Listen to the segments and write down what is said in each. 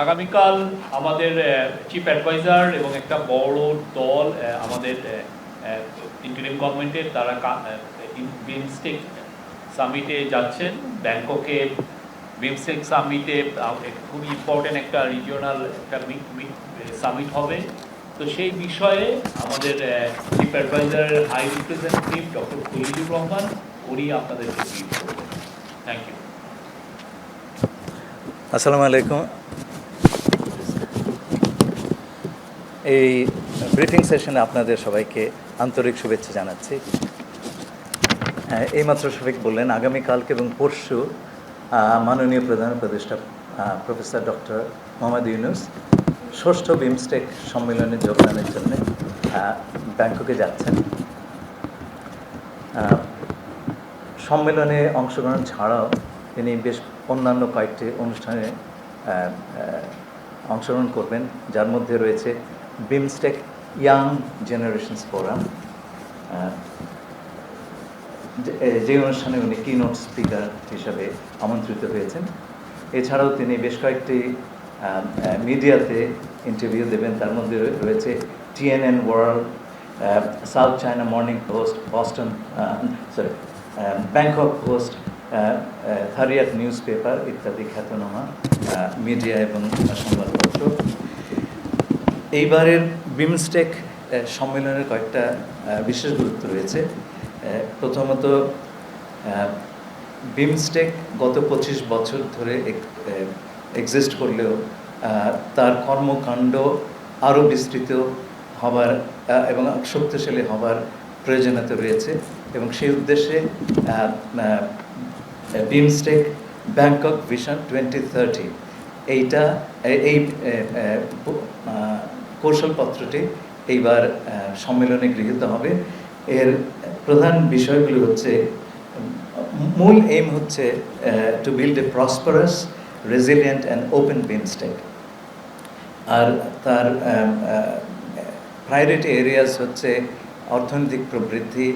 আগামীকাল আমাদের chief adviser এবং একটা বড় দল আমাদের ইন্টারিম গভর্নমেন্টের তারা বিমস্টেক সামিটে যাচ্ছেন। ব্যাংককে বিমস্টেক সামিটে খুবই ইম্পর্টেন্ট একটা রিজিওনাল একটা সামিট হবে। তো সেই বিষয়ে আমাদের chief অ্যাডভাইজারের high representative doctor Khalilur Rahman, উনি আপনাদেরকে থ্যাংক ইউ আসসালামু আলাইকুম। এই ব্রিফিং সেশনে আপনাদের সবাইকে আন্তরিক শুভেচ্ছা জানাচ্ছি। এইমাত্র শফিক বললেন আগামীকালকে এবং পরশু মাননীয় প্রধান উপদেষ্টা প্রফেসর ডক্টর মোহাম্মদ ইউনুস ষষ্ঠ বিমস্টেক সম্মেলনে যোগদানের জন্য ব্যাংককে যাচ্ছেন। সম্মেলনে অংশগ্রহণ ছাড়াও তিনি বেশ অন্যান্য কয়েকটি অনুষ্ঠানে অংশগ্রহণ করবেন। যার মধ্যে রয়েছে বিমস্টেক ইয়াং জেনারেশনস ফোরাম যে অনুষ্ঠানে উনি কিনোট স্পিকার হিসাবে আমন্ত্রিত হয়েছেন। এছাড়াও তিনি বেশ কয়েকটি মিডিয়াতে ইন্টারভিউ দেবেন। তার মধ্যে রয়েছে T N N world South China Morning Post Boston sorry Bangkok Post Thairath news paper ইত্যাদি খ্যাতনামা মিডিয়া এবং সংবাদপত্র। এইবারের বিমস্টেক সম্মেলনের কয়েকটা বিশেষ গুরুত্ব রয়েছে। প্রথমত বিমস্টেক গত পঁচিশ বছর ধরে এক্সিস্ট করলেও তার কর্মকাণ্ড আরও বিস্তৃত হবার এবং শক্তিশালী হবার প্রয়োজনীয়তা রয়েছে এবং সেই উদ্দেশ্যে BIMSTEC Bangkok vision twenty thirty এইটা এই কৌশলপত্রটি এইবার সম্মেলনে গৃহীত হবে। এর প্রধান বিষয়গুলি হচ্ছে মূল এইম হচ্ছে to build a prosperous resilient and open BIMSTEC আর তার প্রায়োরিটি এরিয়াস হচ্ছে অর্থনৈতিক প্রবৃদ্ধি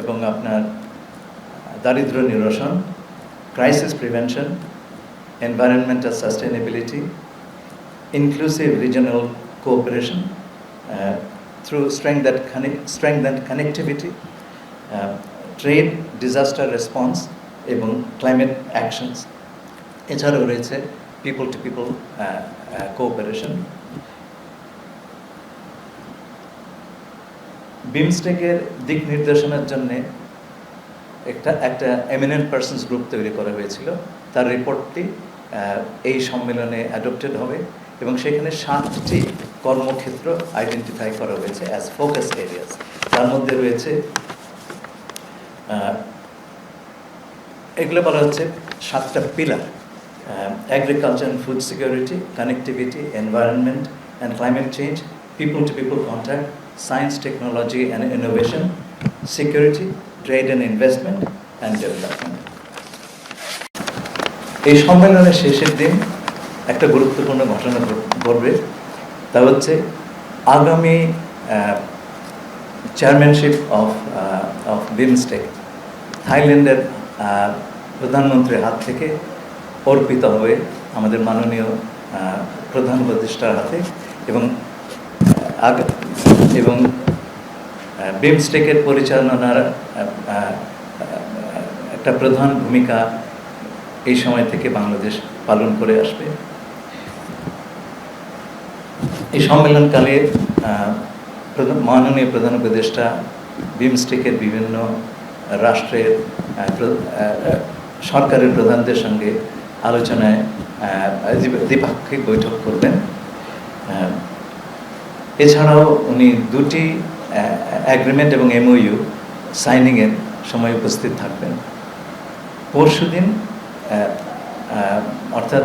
এবং আপনার দারিদ্র নিরসন crisis prevention environmental sustainability, inclusive regional cooperation uh, through strength that connect, strengthened connectivity, uh, trade, disaster response এবং climate actions. এছাড়াও রয়েছে পিপল টু পিপল কোঅপারেশন বিমস্টেকের দিক নির্দেশনার জন্যে একটা একটা এমিনেন্ট পার্সনস গ্রুপ তৈরি করা হয়েছিল তার রিপোর্টটি এই সম্মেলনে অ্যাডপ্টেড হবে এবং সেখানে সাতটি কর্মক্ষেত্র আইডেন্টিফাই করা হয়েছে অ্যাজ ফোকাস এরিয়াস তার মধ্যে রয়েছে এগুলো বলা হচ্ছে সাতটা pillar agriculture and food security connectivity environment and climate change people to people contact science technology and innovation security trade and investment and development এই সম্মেলনের শেষের দিন একটা গুরুত্বপূর্ণ ঘটনা ঘট- ঘটবে। তা হচ্ছে আগামী চেয়ারম্যানশিপ অফ অফ বিমস্টেক থাইল্যান্ডের প্রধানমন্ত্রীর হাত থেকে অর্পিত হবে আমাদের মাননীয় প্রধান উপদেষ্টার হাতে এবং এবং বিমস্টেকের পরিচালনার একটা প্রধান ভূমিকা এই সময় থেকে বাংলাদেশ পালন করে আসবে। এই সম্মেলনকালে মাননীয় প্রধান উপদেষ্টা বিমস্টেকের বিভিন্ন রাষ্ট্রের সরকারের প্রধানদের সঙ্গে আলোচনায় দ্বিপাক্ষিক বৈঠক করবেন। এছাড়াও উনি দুটি অ্যাগ্রিমেন্ট এবং এমওইউ সাইনিংয়ের সময় উপস্থিত থাকবেন। পরশু দিন অর্থাৎ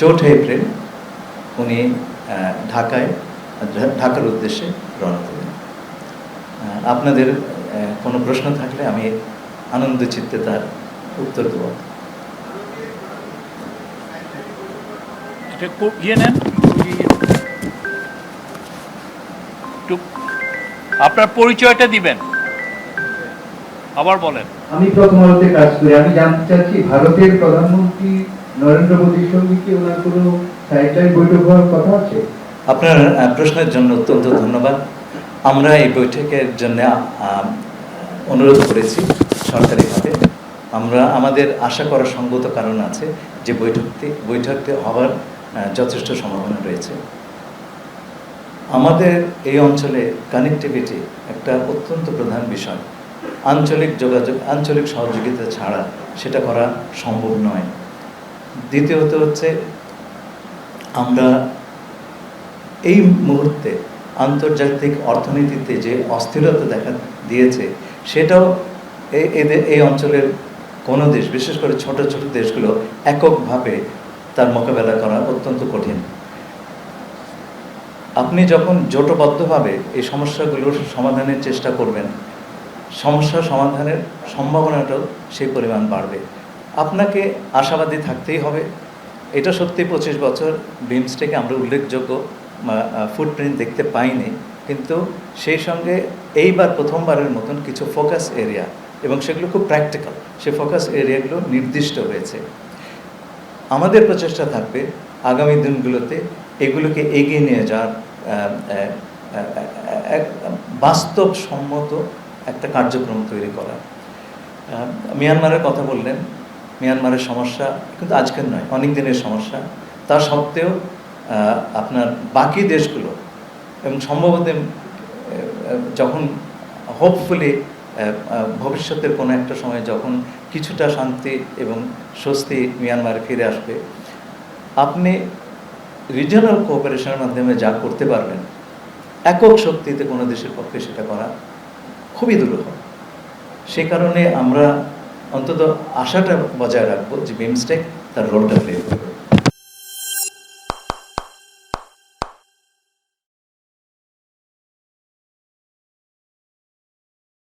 চৌঠা এপ্রিল উনি ঢাকায় ঢাকার উদ্দেশ্যে রওনা দেবেন আপনাদের কোনো প্রশ্ন থাকলে আমি আনন্দ চিত্তে তার উত্তর দেব। কো- ইয়ে আপনার পরিচয়টা দিবেন। আবার বলেন। আমি প্রথম আলোতে কাজ করি। আমি জানতে চাচ্ছি ভারতের প্রধানমন্ত্রী নরেন্দ্র মোদীর সঙ্গে কি ওনার কোনো বৈঠক হওয়ার কথা আপনার প্রশ্নের জন্য অত্যন্ত ধন্যবাদ। আমরা এই বৈঠকের জন্য অনুরোধ করেছি সরকারিভাবে। আমরা, আমাদের আশা করার সঙ্গত কারণ আছে যে বৈঠকটি বৈঠকটি হওয়ার যথেষ্ট সম্ভাবনা রয়েছে। আমাদের এই অঞ্চলে কানেক্টিভিটি একটা অত্যন্ত প্রধান বিষয়। আঞ্চলিক যোগাযোগ, আঞ্চলিক সহযোগিতা ছাড়া সেটা করা সম্ভব নয়। দ্বিতীয়ত হচ্ছে আমরা এই মুহূর্তে আন্তর্জাতিক অর্থনীতিতে যে অস্থিরতা দেখা দিয়েছে, সেটাও এদের এই অঞ্চলের কোনো দেশ, বিশেষ করে ছোট ছোট দেশগুলো এককভাবে তার মোকাবেলা করা অত্যন্ত কঠিন। আপনি যখন জোটবদ্ধভাবে এই সমস্যাগুলোর সমাধানের চেষ্টা করবেন, সমস্যা সমাধানের সম্ভাবনাটাও সেই পরিমাণ বাড়বে। আপনাকে আশাবাদী থাকতেই হবে। এটা সত্যি পঁচিশ বছর বিমস্টেকে আমরা উল্লেখযোগ্য ফুটপ্রিন্ট দেখতে পাইনি, কিন্তু সেই সঙ্গে এইবার প্রথমবারের মতন কিছু ফোকাস এরিয়া এবং সেগুলো খুব প্র্যাকটিক্যাল সে ফোকাস এরিয়াগুলো নির্দিষ্ট হয়েছে। আমাদের প্রচেষ্টা থাকবে আগামী দিনগুলোতে এগুলোকে এগিয়ে নিয়ে যাওয়ার বাস্তবসম্মত একটা কার্যক্রম তৈরি করা মিয়ানমারের কথা বললেন মিয়ানমারের সমস্যা কিন্তু আজকের নয়, অনেক দিনের সমস্যা। তা সত্ত্বেও আপনার বাকি দেশগুলো এবং সম্ভবত যখন হোপফুলি ভবিষ্যতের কোনো একটা সময় যখন কিছুটা শান্তি এবং স্বস্তি মিয়ানমারে ফিরে আসবে, আপনি রিজিয়নাল কোঅপারেশনের মাধ্যমে যা করতে পারবেন, একক শক্তিতে কোনো দেশের পক্ষে সেটা করা খুবই দুরূহ সেই কারণে আমরা অন্তত আশাটা বজায় রাখব যে বিমস্টেক তার রোলটা প্লে